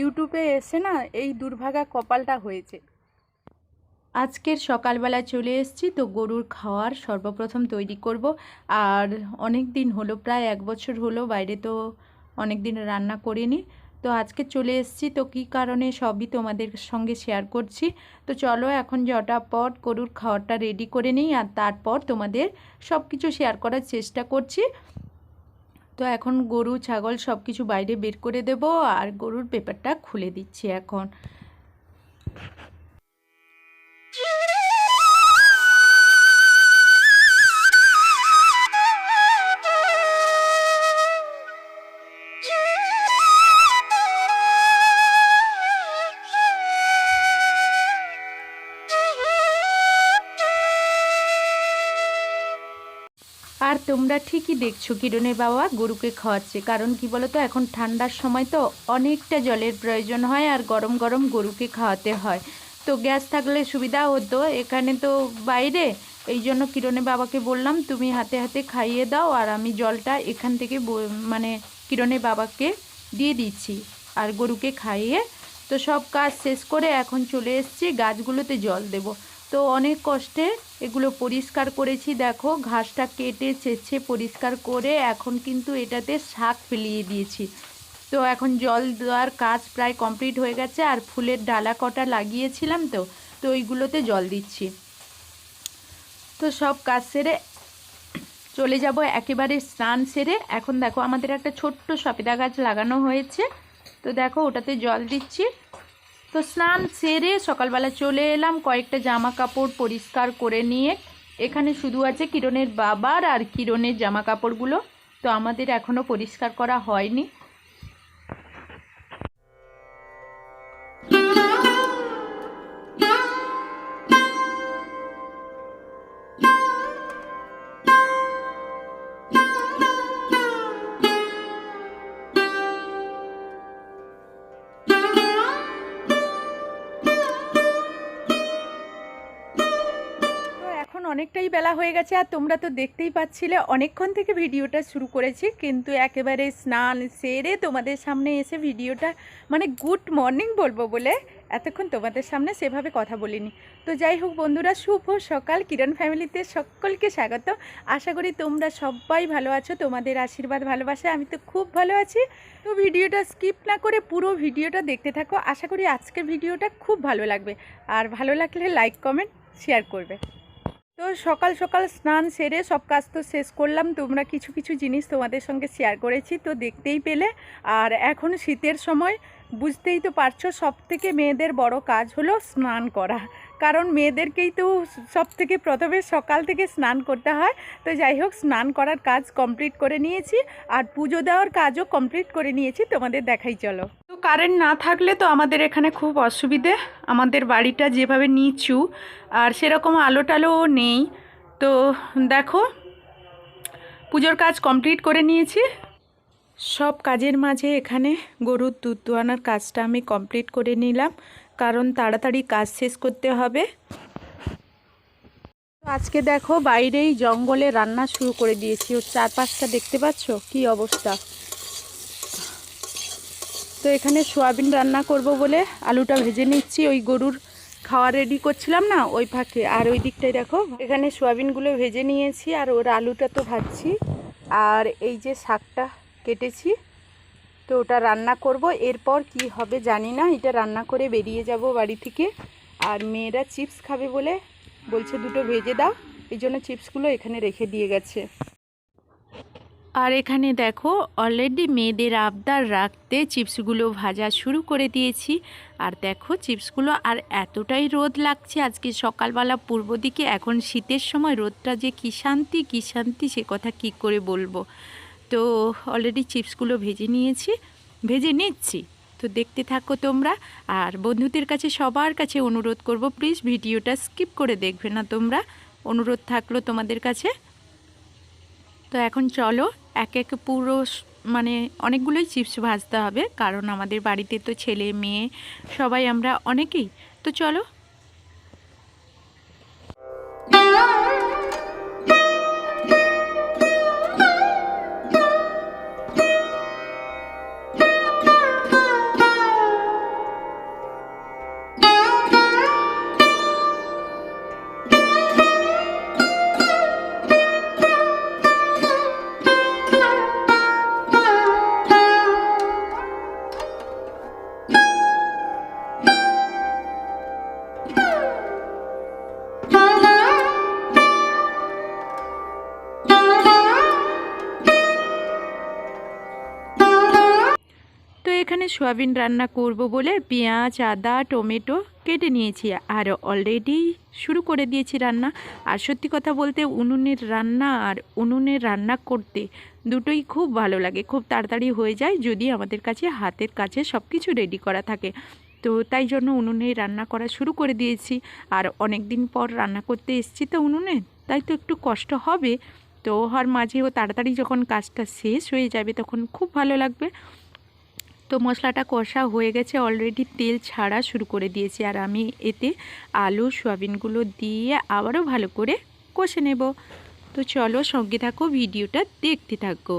ইউটিউবে এসে না এই দুর্ভাগা কপালটা হয়েছে। আজকের সকালবেলা চলে এসেছি, তো গরুর খাওয়ার সর্বপ্রথম তৈরি করব। আর অনেক দিন হলো, প্রায় এক বছর হলো, বাইরে তো অনেক দিন রান্না করিনি। তো আজকে চলে এসেছি, তো কী কারণে সবই তোমাদের সঙ্গে শেয়ার করছি। তো চলো এখন জটাপট গরুর খাওয়ারটা রেডি করে নিই, আর তারপর তোমাদের সব কিছু শেয়ার করার চেষ্টা করছি। তো এখন গরু, ছাগল সব কিছু বাইরে বের করে দেব আর গরুর পেপারটা খুলে দিচ্ছি এখন। আর তোমরা ঠিকই দেখছ, কিরণের বাবা গরুকে খাওয়াচ্ছে। কারণ কি বলো তো এখন ঠান্ডার সময় তো অনেকটা জলের প্রয়োজন হয় আর গরম গরম গরুকে খাওয়াতে হয়। তো গ্যাস থাকলে সুবিধা হতো এখানে তো বাইরে। এই জন্য কিরণের বাবাকে বললাম, তুমি হাতে হাতে খাইয়ে দাও আর আমি জলটা এখান থেকে মানে কিরণের বাবাকে দিয়ে দিচ্ছি আর গরুকে খাইয়ে। তো সব কাজ শেষ করে এখন চলে এসেছি, গাছগুলোতে জল দেব। তো অনেক কষ্টে এগুলো পরিষ্কার করেছি। দেখো, ঘাসটা কেটে চেঁচে পরিষ্কার করে এখন কিন্তু এটাতে শাক ফেলিয়ে দিয়েছি। তো এখন জল দেওয়ার কাজ প্রায় কমপ্লিট হয়ে গেছে আর ফুলের ডালা কটা লাগিয়েছিলাম তো তো ওইগুলোতে জল দিচ্ছি। তো সব কাজ সেরে চলে যাব, একেবারে স্নান সেরে। এখন দেখো, আমাদের একটা ছোট্ট সপেদা গাছ লাগানো হয়েছে। তো দেখো, ওটাতে জল দিচ্ছি। তো স্নান সেরে সকালবেলা চলে এলাম, কয়েকটা জামা কাপড় পরিষ্কার করে নিয়ে। এখানে শুধু আছে কিরণের বাবার আর কিরণের জামা কাপড়গুলো তো আমাদের এখনও পরিষ্কার করা হয়নি। অনেকটাই বেলা হয়ে গেছে আর তোমরা তো দেখতেই পাচ্ছিলে, অনেকক্ষণ থেকে ভিডিওটা শুরু করেছি, কিন্তু একেবারে স্নান সেরে তোমাদের সামনে এসে ভিডিওটা মানে গুড মর্নিং বলব বলে এতক্ষণ তোমাদের সামনে সেভাবে কথা বলিনি। তো যাই হোক বন্ধুরা, শুভ সকাল। কিরণ ফ্যামিলিতে সকলকে স্বাগত। আশা করি তোমরা সবাই ভালো আছো, তোমাদের আশীর্বাদ ভালোবাসা আমি তো খুব ভালো আছি। তো ভিডিওটা স্কিপ না করে পুরো ভিডিওটা দেখতে থাকো। আশা করি আজকের ভিডিওটা খুব ভালো লাগবে। আর ভালো লাগলে লাইক, কমেন্ট, শেয়ার করবে। তো সকাল সকাল স্নান সেরে সব কাজ তো শেষ করলাম। তোমরা কিছু কিছু জিনিস তোমাদের সঙ্গে শেয়ার করেছি, তো দেখতেই পেলে। আর এখন শীতের সময় বুঝতেই তো পারছ সব থেকে মেয়েদের বড় কাজ হলো স্নান করা। কারণ মেয়েদেরকেই তো সব থেকে প্রথমে সকাল থেকে স্নান করতে হয়। তো যাই হোক, স্নান করার কাজ কমপ্লিট করে নিয়েছি। আর পুজো দেওয়ার কাজও কমপ্লিট করে নিয়েছি। তোমাদের দেখাই চলো। কারেন্ট না থাকলে তো আমাদের এখানে খুব অসুবিধে। আমাদের বাড়িটা যেভাবে নিচু, আর সেরকম আলো টালোও নেই। তো দেখো, পুজোর কাজ কমপ্লিট করে নিয়েছি। সব কাজের মাঝে এখানে গরুর দুধ দোয়ানোর কাজটা আমি কমপ্লিট করে নিলাম, কারণ তাড়াতাড়ি কাজ শেষ করতে হবে। আজকে দেখো বাইরেই জঙ্গলে রান্না শুরু করে দিয়েছি। ওর চারপাশটা দেখতে পাচ্ছ? কি অবস্থা? তো এখানে সোয়াবিন রান্না করব বলে আলুটা ভেজে নিচ্ছি। ওই গরুর খাওয়া রেডি করছিলাম না, ওই ফাঁকে। আর ওই দিকটাই দেখো, এখানে সোয়াবিনগুলো ভেজে নিয়েছি আর ওর আলুটা তো ভাজছি। আর এই যে শাকটা কেটেছি, তো ওটা রান্না করব। এরপর কি হবে জানি না, এটা রান্না করে বেরিয়ে যাব বাড়ি থেকে। আর মেয়েরা চিপস খাবে বলে বলছে দুটো ভেজে দাও, এই জন্য চিপসগুলো এখানে রেখে দিয়ে গেছে। আর এখানে দেখো অলরেডি মেয়েদের আবদার রাখতে চিপসগুলো ভাজা শুরু করে দিয়েছি। আর দেখো, চিপসগুলো আর এতটাই রোদ লাগছে আজকে সকালবেলা পূর্ব দিকে, এখন শীতের সময় রোদটা যে কী শান্তি কী শান্তি, সে কথা কি করে বলব? তো অলরেডি চিপসগুলো ভেজে নিয়েছি, ভেজে নিচ্ছি। তো দেখতে থাকো তোমরা। আর বন্ধুদের কাছে সবার কাছে অনুরোধ করব প্লিজ ভিডিওটা স্কিপ করে দেখবে না তোমরা। অনুরোধ থাকল তোমাদের কাছে। তো এখন চলো এক এক পুরো মানে অনেকগুলোই চিপস ভাজতে হবে। কারণ আমাদের বাড়িতে তো ছেলে, মেয়ে, সবাই আমরা অনেকেই। তো চলো সোয়াবিন রান্না করব বলে পেঁয়াজ, আদা, টমেটো কেটে নিয়েছি। আর অলরেডি শুরু করে দিয়েছি রান্না। আর সত্যি কথা বলতে উনুনের রান্না আর উনুনের রান্না করতে দুটোই খুব ভালো লাগে। খুব তাড়াতাড়ি হয়ে যায় যদি আমাদের কাছে, হাতের কাছে সব কিছু রেডি করা থাকে। তো তাই জন্য উনুনে রান্না করা শুরু করে দিয়েছি। আর অনেক দিন পর রান্না করতে এসেছি তো উনুনে, তাই তো একটু কষ্ট হবে। তো হর মাঝেও তাড়াতাড়ি যখন কাজটা শেষ হয়ে যাবে তখন খুব ভালো লাগবে। তো মশলাটা কষা হয়ে গেছে অলরেডি তেল ছাড়া শুরু করে দিয়েছি। আর আমি এতে আলু, সয়াবিনগুলো দিয়ে আবারও ভালো করে কষে নেব। তো চলো সঙ্গে থাকো, ভিডিওটা দেখতে থাকো।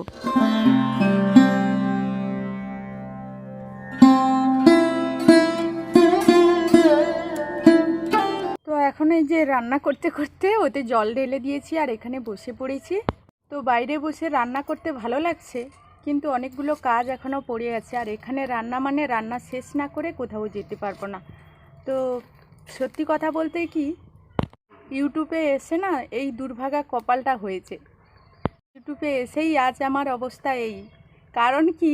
তো এখন এই যে রান্না করতে করতে ওতে জল ঢেলে দিয়েছি আর এখানে বসে পড়েছি। তো বাইরে বসে রান্না করতে ভালো লাগছে। কিন্তু অনেকগুলো কাজ এখনও পড়ে আছে। আর এখানে রান্না মানে রান্না শেষ না করে কোথাও যেতে পারব না। তো সত্যি কথা বলতে কি, ইউটিউবে এসে না এই দুর্ভাগা কপালটা হয়েছে। ইউটিউবে এসেই আজ আমার অবস্থা এই। কারণ কি,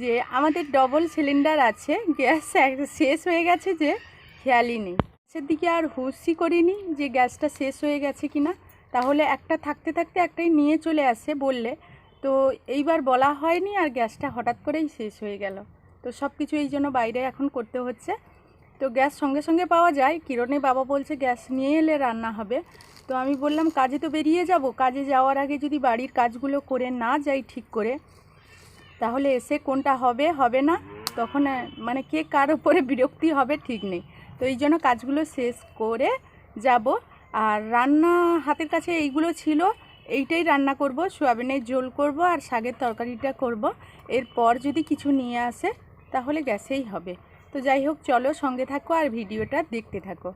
যে আমাদের ডবল সিলিন্ডার আছে, গ্যাস শেষ হয়ে গেছে যে খেয়ালই নেই। গ্যাসের দিকে আর হুঁশই করিনি যে গ্যাসটা শেষ হয়ে গেছে কি না তাহলে একটা থাকতে থাকতে একটাই নিয়ে চলে আসে বললে তো এইবার বলা হয়নি আর গ্যাসটা হঠাৎ করেই শেষ হয়ে গেল। তো সব কিছু এই জন্য বাইরে এখন করতে হচ্ছে। তো গ্যাস সঙ্গে সঙ্গে পাওয়া যায়। কিরণে বাবা বলছে গ্যাস নিয়ে এলে রান্না হবে। তো আমি বললাম, কাজে তো বেরিয়ে যাব। কাজে যাওয়ার আগে যদি বাড়ির কাজগুলো করে না যাই ঠিক করে, তাহলে এসে কোনটা হবে হবে না? তখন মানে কে কার উপরে বিরক্তি হবে ঠিক নেই। তো এই জন্য কাজগুলো শেষ করে যাব। আর রান্না হাতের কাছে এইগুলো ছিল। এইটাই রান্না করব, সোয়াবিনের ঝোল করব আর শাকের তরকারিটা করব। এরপর যদি কিছু নিয়ে আসে, তাহলে গ্যাসেই হবে। তো যাই হোক, চলো সঙ্গে থাকো আর ভিডিওটা দেখতে থাকো।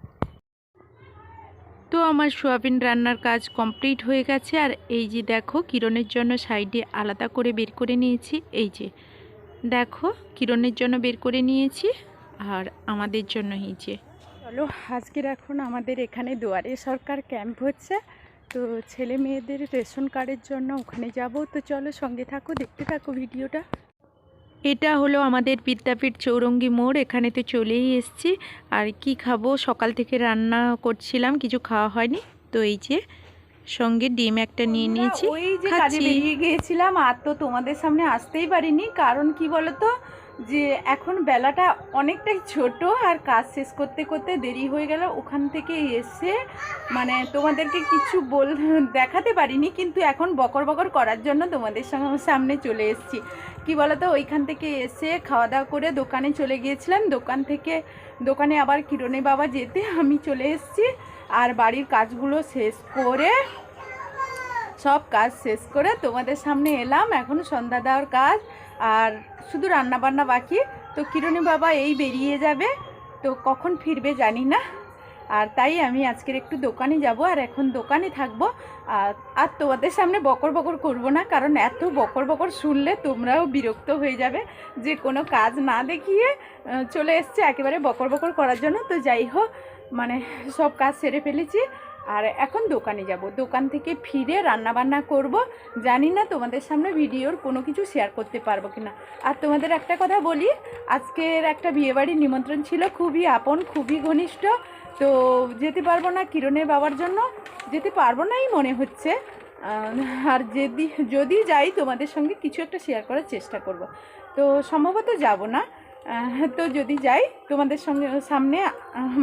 তো আমার সোয়াবিন রান্নার কাজ কমপ্লিট হয়ে গেছে আর এই যে দেখো, কিরণের জন্য সাইডে আলাদা করে বের করে নিয়েছি। এই যে দেখো, কিরণের জন্য বের করে নিয়েছি আর আমাদের জন্য এই যে। চলো, আজকের এখন আমাদের এখানে দুয়ারে সরকার ক্যাম্প হচ্ছে। তো ছেলে মেয়েদের রেশন কার্ডের জন্য ওখানে যাব। তো চলো সঙ্গে থাকো দেখতে থাকো ভিডিওটা। এটা হলো আমাদের বিদ্যাপীঠ চৌরঙ্গি মোড় এখানে তো চলেই এসেছি। আর কি খাব? সকাল থেকে রান্না করছিলাম কিছু খাওয়া হয়নি। তো এই যে সঙ্গে ডিম একটা নিয়ে নিয়েছি। ওই যে কাজে। বেরিয়ে গিয়েছিলাম আর তো তোমাদের সামনে আসতেই পারিনি। কারণ কি বলতো? যে এখন বেলাটা অনেকটাই ছোট আর কাজ শেষ করতে করতে দেরি হয়ে গেল। ওখান থেকে এসে মানে তোমাদেরকে কিছু বল, দেখাতে পারিনি কিন্তু এখন বকর বকর করার জন্য তোমাদের সামনে চলে এসেছি। কি বলতো? ওইখান থেকে এসে খাওয়া দাওয়া করে দোকানে চলে গিয়েছিলাম। দোকান থেকে, দোকানে আবার কিরণে বাবা যেতে আমি চলে এসেছি আর বাড়ির কাজগুলো শেষ করে, সব কাজ শেষ করে তোমাদের সামনে এলাম। এখন সন্ধ্যা দেওয়ার কাজ আর শুধু রান্না বান্না বাকি? তো কিরণী বাবা এই বেরিয়ে যাবে, তো কখন ফিরবে জানি না। আর তাই আমি আজকের একটু দোকানে যাব, আর এখন দোকানে থাকব। আর আর তোমাদের সামনে বকর বকর করব না, কারণ এত বকর বকর শুনলে তোমরাও বিরক্ত হয়ে যাবে। যে কোনো কাজ না দেখিয়ে চলে এসছে একেবারে বকর বকর করার জন্য। তো যাই হোক মানে সব কাজ সেরে ফেলেছি। আর এখন দোকানে যাব। দোকান থেকে ফিরে রান্না বান্না করব। জানি না তোমাদের সামনে ভিডিওর কোনো কিছু শেয়ার করতে পারব কি না আর তোমাদের একটা কথা বলি, আজকের একটা বিয়েবাড়ির নিমন্ত্রণ ছিল খুবই আপন, খুবই ঘনিষ্ঠ। তো যেতে পারব না কিরণের বাবার জন্য, যেতে পারব নাই মনে হচ্ছে। আর যদি যদি যাই তোমাদের সঙ্গে কিছু একটা শেয়ার করার চেষ্টা করব। তো সম্ভবত যাব না। তো যদি যাই তোমাদের সঙ্গে সামনে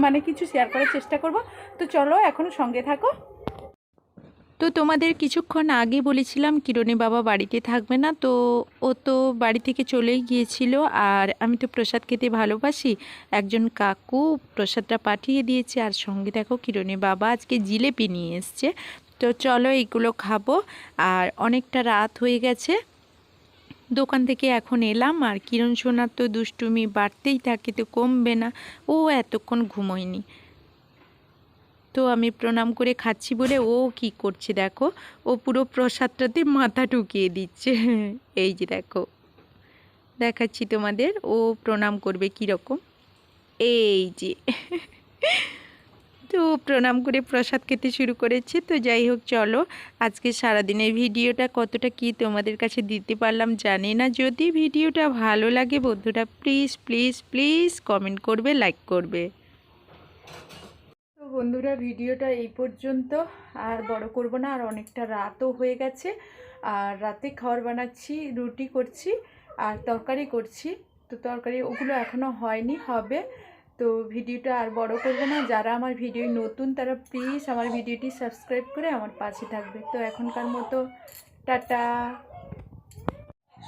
মানে কিছু শেয়ার করার চেষ্টা করব। তো চলো এখন সঙ্গে থাকো। তো তোমাদের কিছুক্ষণ আগে বলেছিলাম কিরণে বাবা বাড়িতে থাকবে না, তো ও তো বাড়ি থেকে চলেই গিয়েছিল। আর আমি তো প্রসাদ খেতে ভালোবাসি। একজন কাকু প্রসাদটা পাঠিয়ে দিয়েছে। আর সঙ্গে দেখো কিরণে বাবা আজকে জিলেপি নিয়ে এসছে। তো চলো এইগুলো খাব। আর অনেকটা রাত হয়ে গেছে। দোকান থেকে এখন এলাম আর কিরণ সোনার তো দুষ্টুমি বাড়তেই থাকে, তো কমবে না। ও এতক্ষণ ঘুমোয়নি। তো আমি প্রণাম করে খাচ্ছি বলে ও কি করছে দেখো, ও পুরো প্রসাদটাতে মাথা ঢুকিয়ে দিচ্ছে। এই যে দেখো, দেখাচ্ছি তোমাদের, ও প্রণাম করবে কীরকম। এই যে। তো প্রণাম করে প্রসাদ খেতে শুরু করেছি। তো যাই হোক, চলো আজকে সারাদিনের ভিডিওটা কতটা কি তোমাদের কাছে দিতে পারলাম জানি না। যদি ভিডিওটা ভালো লাগে বন্ধুরা প্লিজ প্লিজ প্লিজ কমেন্ট করবে লাইক করবে। তো বন্ধুরা, ভিডিওটা এই পর্যন্ত। আর বড় করব না, আর অনেকটা রাতও হয়ে গেছে। আর রাতে খাবার বানাচ্ছি, রুটি করছি, আর তরকারি করছি। তো তরকারি, ওগুলো এখনও হয়নি, হবে। তো ভিডিওটা আর বড় করব না। যারা আমার ভিডিও নতুন, তারা প্লিজ আমার ভিডিওটি সাবস্ক্রাইব করে আমার পাশে থাকবে। তো এখনকার মতো টাটা।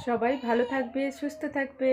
সবাই ভালো থাকবে, সুস্থ থাকবে।